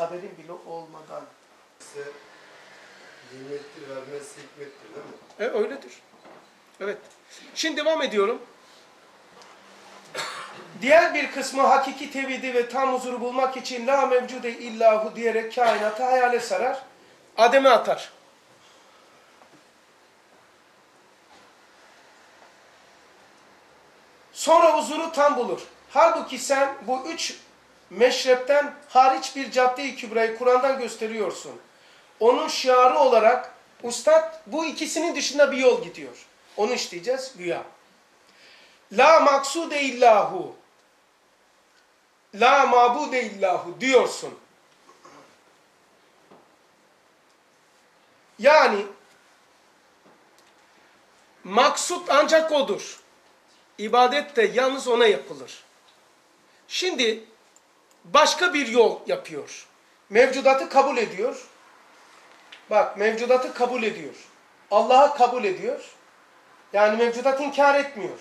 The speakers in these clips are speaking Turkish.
haberin bile olmadan. Size nimettir vermesi hikmettir değil mi? E, öyledir. Evet. Şimdi devam ediyorum. Diğer bir kısmı hakiki tevhidi ve tam huzuru bulmak için la mevcude illahu diyerek kainatı hayale sarar. Adem'e atar. Sonra huzuru tam bulur. Halbuki sen bu üç meşrepten hariç bir cadde-i kübrayı Kur'an'dan gösteriyorsun. Onun şiarı olarak ustad bu ikisinin dışında bir yol gidiyor. Onu işleyeceğiz güya. La maksude illahu. La mabude illahu diyorsun. Yani maksut ancak odur. İbadet de yalnız ona yapılır. Şimdi başka bir yol yapıyor. Mevcudatı kabul ediyor. Bak mevcudatı kabul ediyor. Allah'a kabul ediyor. Yani mevcudat inkar etmiyor.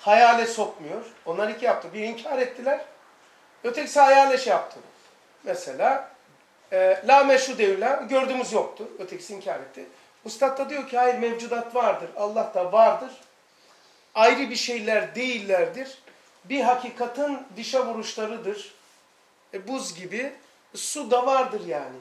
Hayale sokmuyor. Onlar iki yaptı. Bir inkar ettiler. Ötekisi hayale şey yaptı. Mesela e, la meşru devla gördüğümüz yoktu. Ötekisi inkar etti. Ustad da diyor ki hayır mevcudat vardır. Allah da vardır. Ayrı bir şeyler değillerdir. Bir hakikatin dışa vuruşlarıdır. E, buz gibi. Su da vardır yani.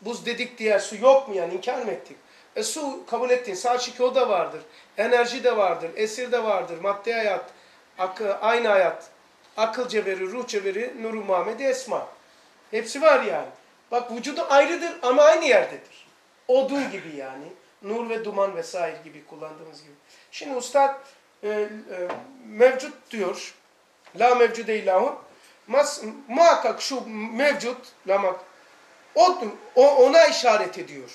Buz dedik diye su yok mu yani inkar mı ettik? E su kabul ettin. Saçık o da vardır. Enerji de vardır. Esir de vardır. Madde hayat. Akı, aynı hayat. Akıl cevheri, ruh cevheri, nuru Muhammed Esma. Hepsi var yani. Bak vücudu ayrıdır ama aynı yerdedir. Odun gibi yani. Nur ve duman vesaire gibi kullandığımız gibi. Şimdi ustad e, e, mevcut diyor. La mevcude ilahun. Mas, muhakkak şu mevcut, lamak, o, o, ona işaret ediyor.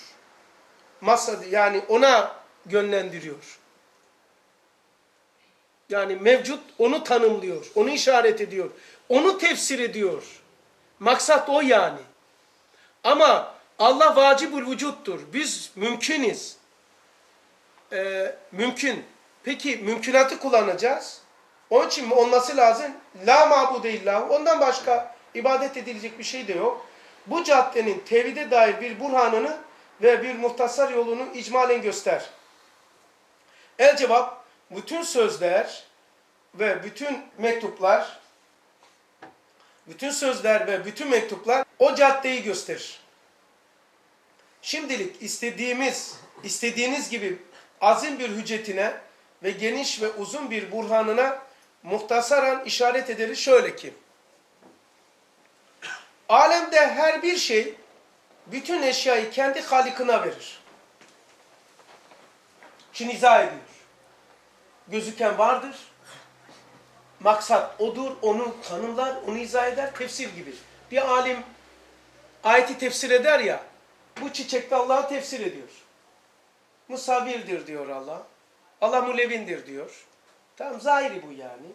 Masa, yani ona yönlendiriyor. Yani mevcut onu tanımlıyor, onu işaret ediyor, onu tefsir ediyor. Maksat o yani. Ama Allah vacibül vücuttur. Biz mümküniz. Ee, mümkün. Peki mümkünatı kullanacağız. Onun için olması lazım. La mabude illah. Ondan başka ibadet edilecek bir şey de yok. Bu caddenin tevhide dair bir burhanını ve bir muhtasar yolunu icmalen göster. El cevap, bütün sözler ve bütün mektuplar, bütün sözler ve bütün mektuplar o caddeyi gösterir. Şimdilik istediğimiz, istediğiniz gibi azim bir hüccetine ve geniş ve uzun bir burhanına muhtasaran işaret ederiz şöyle ki, alemde her bir şey bütün eşyayı kendi halikına verir. Şimdi izah ediyor. Gözüken vardır. Maksat odur, onu tanımlar, onu izah eder, tefsir gibi. Bir alim ayeti tefsir eder ya, bu çiçekte Allah'ı tefsir ediyor. Musavvirdir diyor Allah. Allah mulevindir diyor. Tamam zahiri bu yani.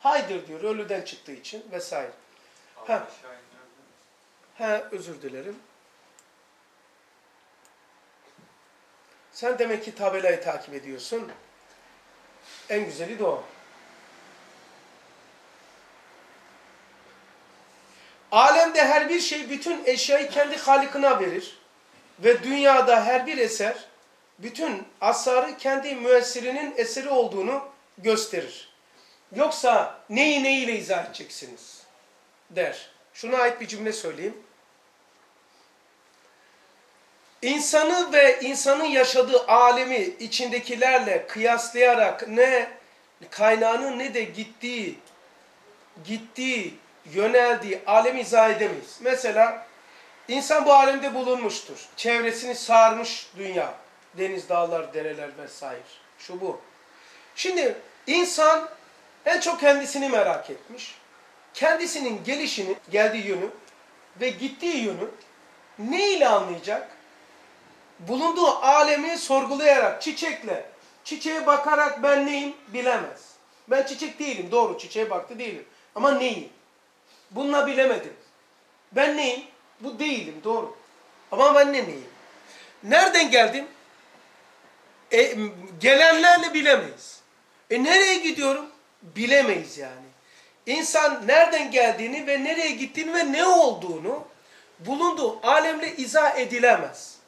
Haydır diyor ölüden çıktığı için vesaire. Ha. He özür dilerim. Sen demek ki tabelayı takip ediyorsun. En güzeli de o. Alemde her bir şey bütün eşyayı kendi halikına verir. Ve dünyada her bir eser bütün asarı kendi müessirinin eseri olduğunu gösterir. Yoksa neyi neyiyle izah edeceksiniz? Der. Şuna ait bir cümle söyleyeyim. İnsanı ve insanın yaşadığı alemi içindekilerle kıyaslayarak ne kaynağının ne de gittiği, gittiği, yöneldiği alemi izah edemeyiz. Mesela insan bu alemde bulunmuştur. Çevresini sarmış dünya. Deniz, dağlar, dereler vesaire. Şu bu. Şimdi insan en çok kendisini merak etmiş. Kendisinin gelişini, geldiği yönü ve gittiği yönü ne ile anlayacak? bulunduğu alemi sorgulayarak, çiçekle, çiçeğe bakarak ben neyim bilemez. Ben çiçek değilim, doğru çiçeğe baktı değilim. Ama neyim? Bununla bilemedim. Ben neyim? Bu değilim, doğru. Ama ben ne neyim? Nereden geldim? E, gelenlerle bilemeyiz. E nereye gidiyorum? Bilemeyiz yani. İnsan nereden geldiğini ve nereye gittiğini ve ne olduğunu bulunduğu alemle izah edilemez.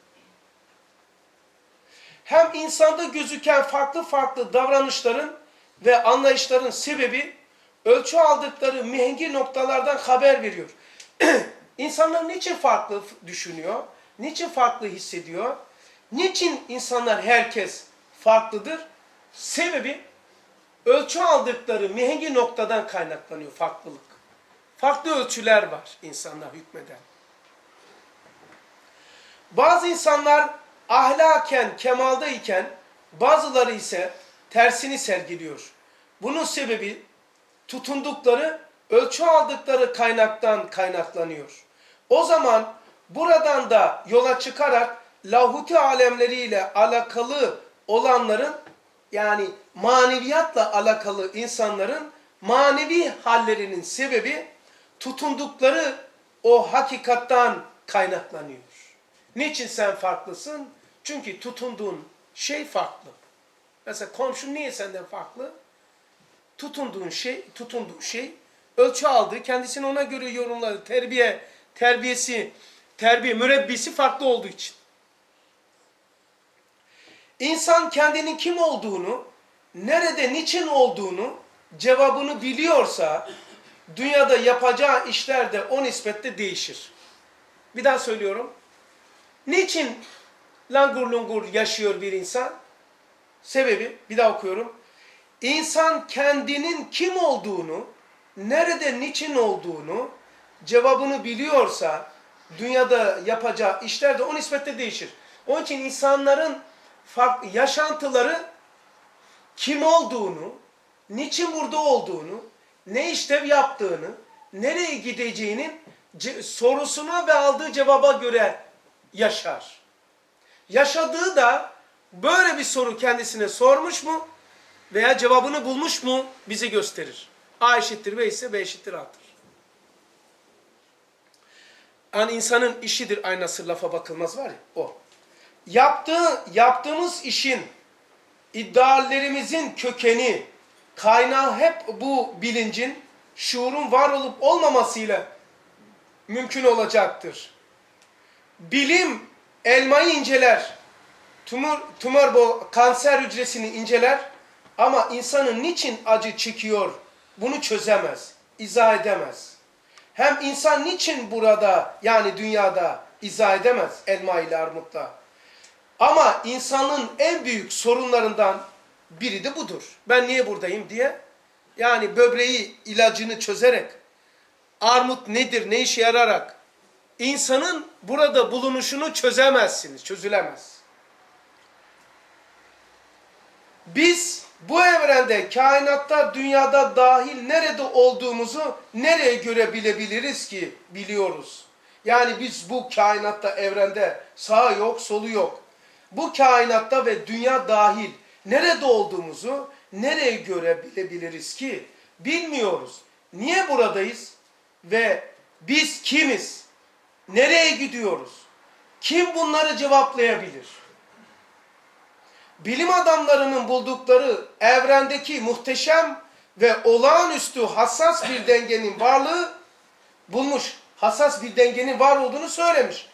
Hem insanda gözüken farklı farklı davranışların ve anlayışların sebebi ölçü aldıkları mihengi noktalardan haber veriyor. İnsanlar niçin farklı düşünüyor? Niçin farklı hissediyor? Niçin insanlar herkes farklıdır? Sebebi ölçü aldıkları mihengi noktadan kaynaklanıyor farklılık. Farklı ölçüler var insanlar hükmeden. Bazı insanlar ahlaken kemaldayken bazıları ise tersini sergiliyor. Bunun sebebi tutundukları, ölçü aldıkları kaynaktan kaynaklanıyor. O zaman buradan da yola çıkarak lahuti alemleriyle alakalı olanların yani maneviyatla alakalı insanların manevi hallerinin sebebi tutundukları o hakikattan kaynaklanıyor. Niçin sen farklısın? Çünkü tutunduğun şey farklı. Mesela komşun niye senden farklı? Tutunduğun şey, tutunduğu şey ölçü aldı, kendisini ona göre yorumladı. Terbiye, terbiyesi, terbiye, mürebbisi farklı olduğu için. İnsan kendinin kim olduğunu, nerede, niçin olduğunu, cevabını biliyorsa, dünyada yapacağı işler de o nispette değişir. Bir daha söylüyorum. Niçin langur lungur yaşıyor bir insan? Sebebi, bir daha okuyorum. İnsan kendinin kim olduğunu, nerede, niçin olduğunu, cevabını biliyorsa, dünyada yapacağı işler de o nispette değişir. Onun için insanların yaşantıları kim olduğunu, niçin burada olduğunu, ne işlev yaptığını, nereye gideceğinin ce- sorusuna ve aldığı cevaba göre yaşar. Yaşadığı da böyle bir soru kendisine sormuş mu veya cevabını bulmuş mu bize gösterir. A eşittir B ise B eşittir A'dır. Yani insanın işidir aynası lafa bakılmaz var ya o. Yaptığı, yaptığımız işin, ideallerimizin kökeni, kaynağı hep bu bilincin, şuurun var olup olmamasıyla mümkün olacaktır. Bilim elmayı inceler, tumor, tumor bu kanser hücresini inceler ama insanın niçin acı çekiyor bunu çözemez, izah edemez. Hem insan niçin burada yani dünyada izah edemez elma ile armutla. Ama insanın en büyük sorunlarından biri de budur. Ben niye buradayım diye. Yani böbreği ilacını çözerek, armut nedir, ne işe yararak insanın burada bulunuşunu çözemezsiniz, çözülemez. Biz bu evrende, kainatta, dünyada dahil nerede olduğumuzu nereye göre bilebiliriz ki biliyoruz. Yani biz bu kainatta, evrende sağ yok, solu yok. Bu kainatta ve dünya dahil nerede olduğumuzu nereye göre bilebiliriz ki bilmiyoruz. Niye buradayız ve biz kimiz? Nereye gidiyoruz? Kim bunları cevaplayabilir? bilim adamlarının buldukları evrendeki muhteşem ve olağanüstü hassas bir dengenin varlığı bulmuş. Hassas bir dengenin var olduğunu söylemiş.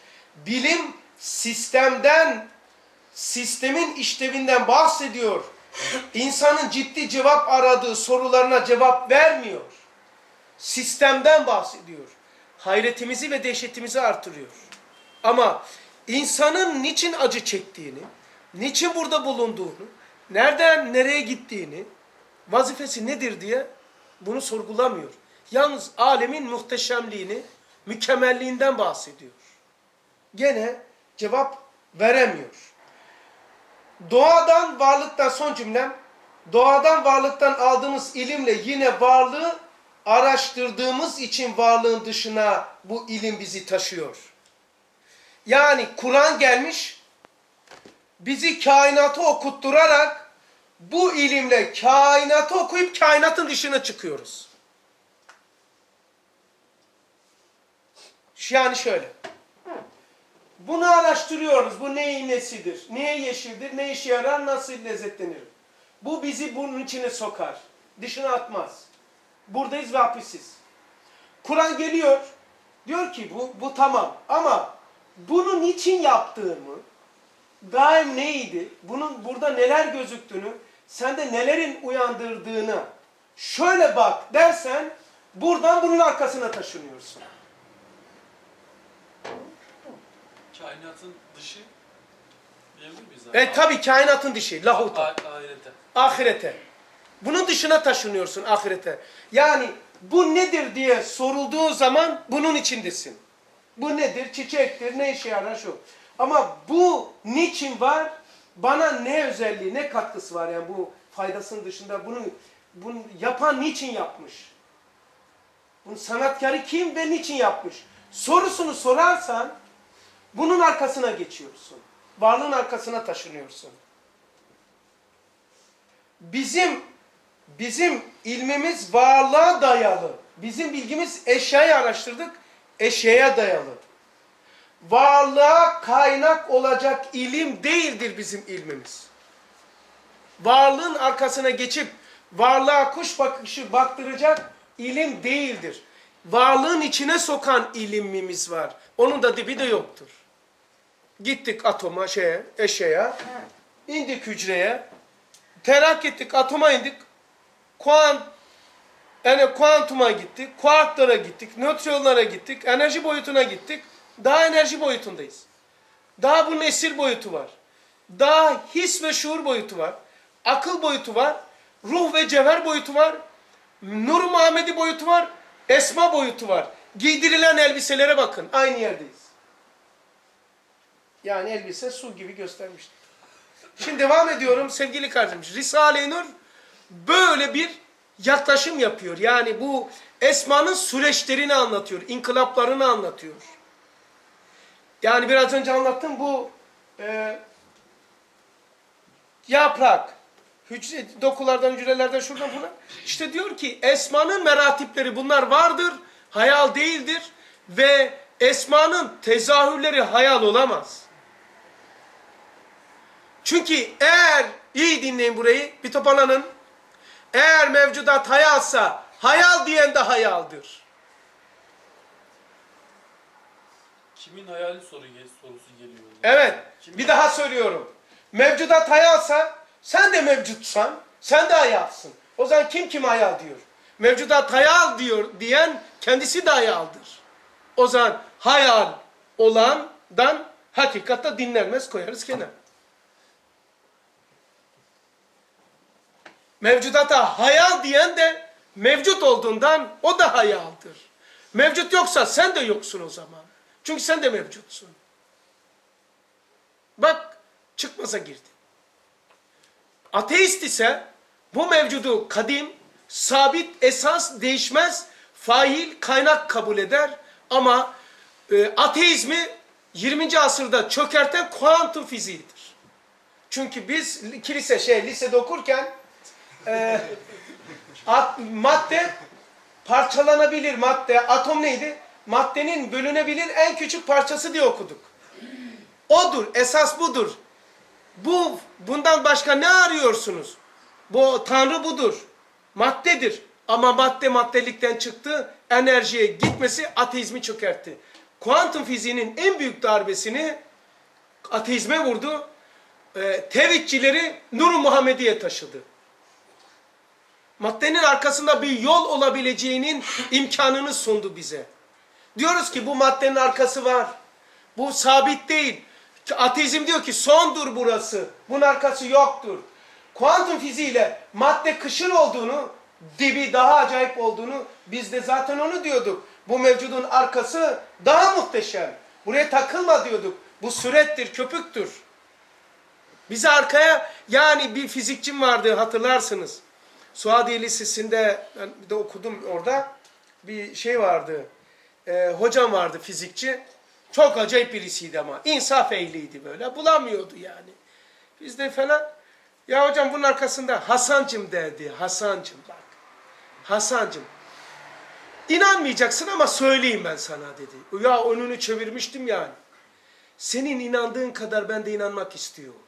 Bilim sistemden, sistemin işlevinden bahsediyor. İnsanın ciddi cevap aradığı sorularına cevap vermiyor. Sistemden bahsediyor. Hayretimizi ve dehşetimizi artırıyor. Ama insanın niçin acı çektiğini, niçin burada bulunduğunu, nereden nereye gittiğini, vazifesi nedir diye bunu sorgulamıyor. Yalnız alemin muhteşemliğini, mükemmelliğinden bahsediyor. Gene cevap veremiyor. Doğadan varlıktan son cümlem, doğadan varlıktan aldığımız ilimle yine varlığı araştırdığımız için varlığın dışına bu ilim bizi taşıyor. Yani Kur'an gelmiş, bizi kainatı okutturarak bu ilimle kainatı okuyup kainatın dışına çıkıyoruz. Yani şöyle. Bunu araştırıyoruz. Bu neyin nesidir? Niye yeşildir? Ne işe yarar? Nasıl lezzetlenir? Bu bizi bunun içine sokar. Dışına atmaz. Buradayız ve hapisiz. Kur'an geliyor. Diyor ki bu, bu tamam ama bunu niçin yaptığımı, daim neydi, bunun burada neler gözüktüğünü, sende nelerin uyandırdığını şöyle bak dersen buradan bunun arkasına taşınıyorsun. Kainatın dışı diyebilir miyiz abi? E tabi kainatın dışı, lahuta. Ahirete. ahirete. Bunun dışına taşınıyorsun ahirete. Yani bu nedir diye sorulduğu zaman bunun içindesin. Bu nedir? Çiçektir, ne işe yarar şu. Ama bu niçin var? Bana ne özelliği, ne katkısı var yani bu faydasının dışında bunu, bunu yapan niçin yapmış? Bunun sanatkarı kim ve niçin yapmış? Sorusunu sorarsan bunun arkasına geçiyorsun. Varlığın arkasına taşınıyorsun bizim bizim ilmimiz varlığa dayalı. Bizim bilgimiz eşyayı araştırdık, eşyaya dayalı. Varlığa kaynak olacak ilim değildir bizim ilmimiz. Varlığın arkasına geçip varlığa kuş bakışı baktıracak ilim değildir. Varlığın içine sokan ilimimiz var. Onun da dibi de yoktur. Gittik atoma, şeye, eşeğe, indik hücreye, terak ettik, atoma indik. Kuant, yani kuantuma gittik, kuarklara gittik, nötriyonlara gittik, enerji boyutuna gittik. Daha enerji boyutundayız. Daha bunun esir boyutu var. Daha his ve şuur boyutu var. Akıl boyutu var. Ruh ve cevher boyutu var. Nur Muhammedi boyutu var. Esma boyutu var. Giydirilen elbiselere bakın. Aynı yerdeyiz. Yani elbise su gibi göstermiştir. Şimdi devam ediyorum sevgili kardeşim. Risale-i Nur böyle bir yaklaşım yapıyor. Yani bu esmanın süreçlerini anlatıyor, inkılaplarını anlatıyor. Yani biraz önce anlattım bu e, yaprak, hücre, dokulardan, hücrelerden, şuradan buna. İşte diyor ki esmanın meratipleri bunlar vardır, hayal değildir ve esmanın tezahürleri hayal olamaz. Çünkü eğer iyi dinleyin burayı bir toparlanın. Eğer mevcudat hayalsa hayal diyen de hayaldir. Kimin hayali soru sorusu geliyor. Evet bir daha söylüyorum. Mevcudat hayalsa sen de mevcutsan sen de hayalsın. O zaman kim kim hayal diyor? Mevcudat hayal diyor diyen kendisi de hayaldir. O zaman hayal olandan hakikatta dinlenmez koyarız kenara. Mevcudata hayal diyen de mevcut olduğundan o da hayaldir. Mevcut yoksa sen de yoksun o zaman. Çünkü sen de mevcutsun. Bak çıkmaza girdi. Ateist ise bu mevcudu kadim, sabit, esas, değişmez, fail, kaynak kabul eder. Ama e, ateizmi 20. asırda çökerten kuantum fiziğidir. Çünkü biz kilise şey lisede okurken e, at, madde parçalanabilir madde. Atom neydi? Maddenin bölünebilir en küçük parçası diye okuduk. Odur, esas budur. Bu bundan başka ne arıyorsunuz? Bu Tanrı budur. Maddedir. Ama madde maddelikten çıktı. Enerjiye gitmesi ateizmi çökertti. Kuantum fiziğinin en büyük darbesini ateizme vurdu. E, tevhidçileri Nur-u Muhammediye taşıdı. Maddenin arkasında bir yol olabileceğinin imkanını sundu bize. Diyoruz ki bu maddenin arkası var. Bu sabit değil. Ateizm diyor ki sondur burası. Bunun arkası yoktur. Kuantum fiziğiyle madde kışır olduğunu, dibi daha acayip olduğunu biz de zaten onu diyorduk. Bu mevcudun arkası daha muhteşem. Buraya takılma diyorduk. Bu sürettir, köpüktür. Bize arkaya yani bir fizikçim vardı hatırlarsınız. Suadiye Lisesi'nde ben bir de okudum orada. Bir şey vardı. Ee, hocam vardı fizikçi. Çok acayip birisiydi ama. insaf ehliydi böyle. Bulamıyordu yani. Biz de falan. Ya hocam bunun arkasında Hasancım derdi. Hasancım bak. Hasancım. İnanmayacaksın ama söyleyeyim ben sana dedi. Ya önünü çevirmiştim yani. Senin inandığın kadar ben de inanmak istiyorum.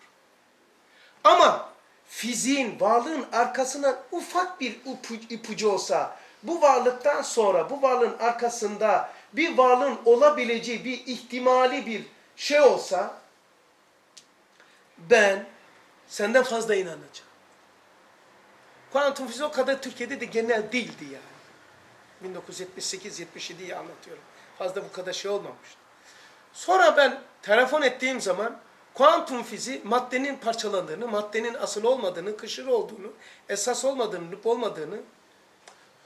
Ama fiziğin, varlığın arkasından ufak bir ipu- ipucu olsa, bu varlıktan sonra bu varlığın arkasında bir varlığın olabileceği bir ihtimali bir şey olsa ben senden fazla inanacağım. Kuantum fiziği o kadar Türkiye'de de genel değildi yani. 1978-77'yi anlatıyorum. Fazla bu kadar şey olmamıştı. Sonra ben telefon ettiğim zaman kuantum fiziği maddenin parçalandığını, maddenin asıl olmadığını, kışır olduğunu, esas olmadığını, lüp olmadığını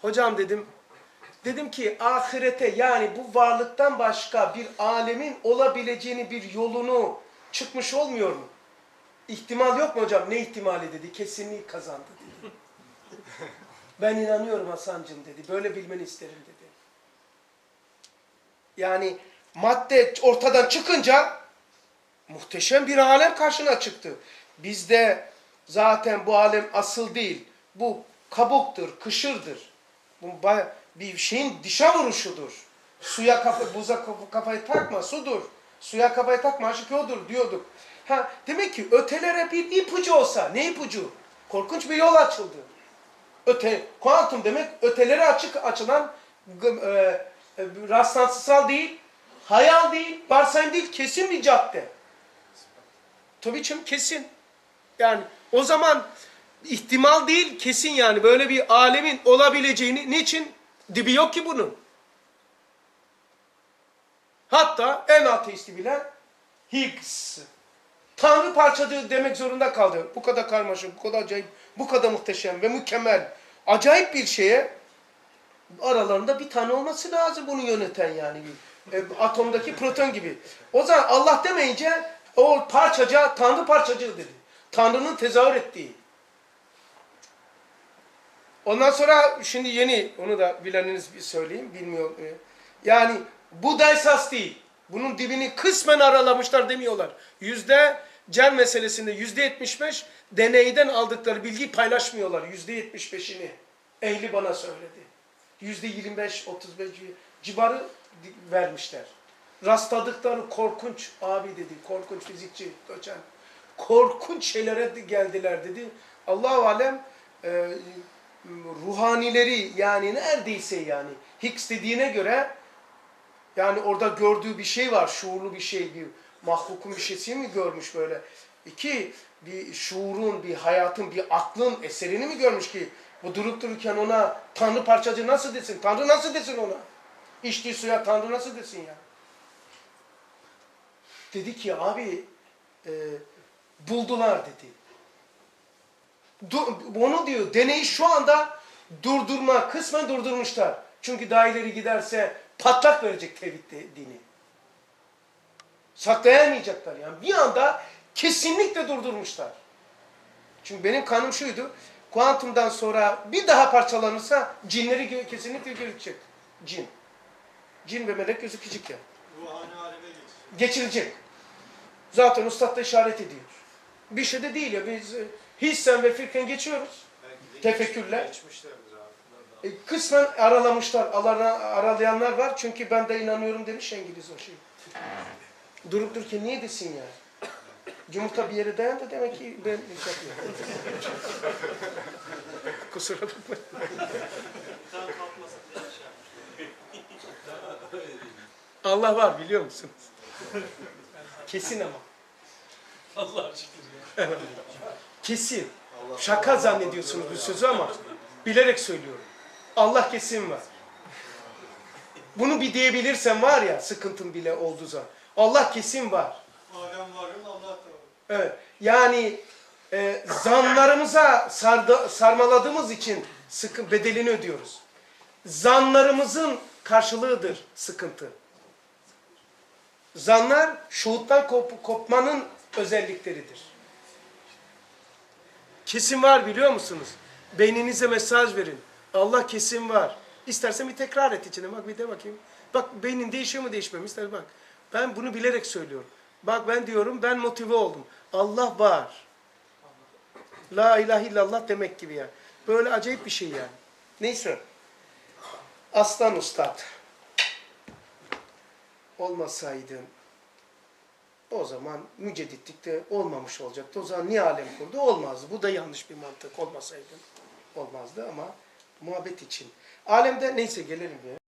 hocam dedim dedim ki ahirete yani bu varlıktan başka bir alemin olabileceğini bir yolunu çıkmış olmuyor mu? İhtimal yok mu hocam? Ne ihtimali dedi? Kesinliği kazandı dedi. ben inanıyorum Hasan'cığım dedi. Böyle bilmeni isterim dedi. Yani madde ortadan çıkınca muhteşem bir alem karşına çıktı. Bizde zaten bu alem asıl değil. Bu kabuktur, kışırdır. Bu ba- bir şeyin dışa vuruşudur. Suya kafa, buza kafa- kafayı takma, sudur. Suya kafayı takma, aşık odur diyorduk. Ha, demek ki ötelere bir ipucu olsa, ne ipucu? Korkunç bir yol açıldı. Öte, kuantum demek ötelere açık açılan e, e, rastlantısal değil, hayal değil, varsayım değil, kesin bir cadde. Tabii canım kesin. Yani o zaman ihtimal değil kesin yani böyle bir alemin olabileceğini niçin? Dibi yok ki bunun. Hatta en ateisti bile Higgs. Tanrı parçacığı demek zorunda kaldı. Bu kadar karmaşık, bu kadar acayip, bu kadar muhteşem ve mükemmel. Acayip bir şeye aralarında bir tane olması lazım bunu yöneten yani. E, atomdaki proton gibi. O zaman Allah demeyince o parçacığa Tanrı parçacığı dedi. Tanrı'nın tezahür ettiği. Ondan sonra şimdi yeni onu da bileniniz bir söyleyeyim bilmiyor. e, Yani bu da esas değil. Bunun dibini kısmen aralamışlar demiyorlar. Yüzde cel meselesinde yüzde yetmiş beş deneyden aldıkları bilgiyi paylaşmıyorlar. Yüzde yetmiş beşini. Ehli bana söyledi. Yüzde yirmi beş, otuz beş civarı vermişler. Rastladıkları korkunç abi dedi, korkunç fizikçi, doçent. Korkunç şeylere geldiler dedi. Allah-u Alem e, ruhanileri yani neredeyse yani Higgs dediğine göre yani orada gördüğü bir şey var, şuurlu bir şey, bir mahlukun bir şeysi mi görmüş böyle? İki, bir şuurun, bir hayatın, bir aklın eserini mi görmüş ki? Bu durup dururken ona Tanrı parçacı nasıl desin? Tanrı nasıl desin ona? İçtiği suya Tanrı nasıl desin ya? Dedi ki abi e, buldular dedi. Onu diyor deneyi şu anda durdurma, kısmen durdurmuşlar. Çünkü daha ileri giderse patlak verecek tevhid dini. Saklayamayacaklar yani. Bir anda kesinlikle durdurmuşlar. Çünkü benim kanım şuydu. Kuantumdan sonra bir daha parçalanırsa cinleri kesinlikle gözükecek. Cin. Cin ve melek gözükecek ya. Ruhani aleme. Geçilecek. Zaten ustad da işaret ediyor. Bir şey de değil ya. Biz hissen ve firken geçiyoruz. Abi. E, kısmen aralamışlar, arala, aralayanlar var. Çünkü ben de inanıyorum demiş İngiliz o şey. Durup dururken niye desin ya? Yumurta bir yere dayandı demek ki ben şey yapıyorum. Kusura bakma. Allah var biliyor musunuz? Kesin ama. Allah şükür ya. Kesin. Şaka zannediyorsunuz bu sözü ama bilerek söylüyorum. Allah kesin var. Bunu bir diyebilirsen var ya sıkıntın bile olduğu zaman. Allah kesin var. Alem varın Allah da. Evet. Yani e, zanlarımıza sardı, sarmaladığımız için sıkı, bedelini ödüyoruz. Zanlarımızın karşılığıdır sıkıntı. Zanlar şuhuttan kop- kopmanın özellikleridir. Kesin var biliyor musunuz? Beyninize mesaj verin. Allah kesin var. İstersen bir tekrar et içine. Bak bir de bakayım. Bak beynin değişiyor mu değişmiyor mu? İster bak. Ben bunu bilerek söylüyorum. Bak ben diyorum ben motive oldum. Allah var. La ilahe illallah demek gibi yani. Böyle acayip bir şey yani. Neyse. Aslan Ustad. Olmasaydın o zaman mücedditlikte olmamış olacaktı. O zaman niye alem kurdu? Olmazdı. Bu da yanlış bir mantık. Olmasaydın olmazdı ama muhabbet için. Alemde neyse gelelim ya.